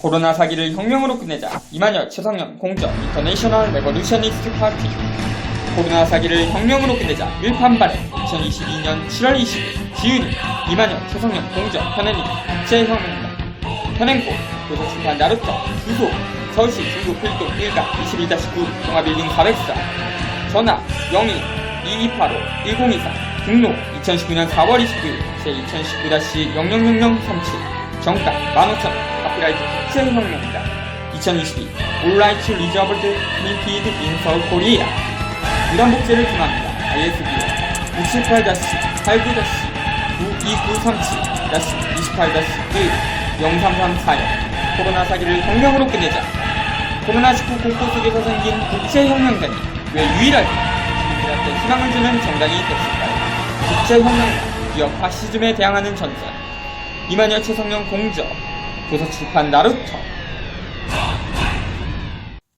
코로나 사기를 혁명으로 끝내자 이만열 최성현 공적 인터내셔널 레버루셔니스트 파티. 코로나 사기를 혁명으로 끝내자 일판발에 2022년 7월 20일 지은이 이만열 최성현 공적 현행이 국제혁명당 현행고 도서출판 나루터 주소 서울시 중구 필동 1가 22-9 동아빌딩 404 전화 02-2285-1023 등록 2019년 4월 29일 제2019-000037 정가 15,000원 카피라이트 국제혁명입니다. 2022 온라이트 리저블드 리피드 인서 코리아. 이런 복제를 통합니다. ISBN 678-892937-2337-28-1 0334년 코로나 사기를 혁명으로 끝내자. 코로나19 공포 속에서 생긴 국제혁명단이 왜 유일하게 시민들한테 희망을 주는 정당이 됐을까요? 국제혁명단, 기업 파시즘에 대항하는 전선 이만여 최성령 공저, 도서출판 나루터,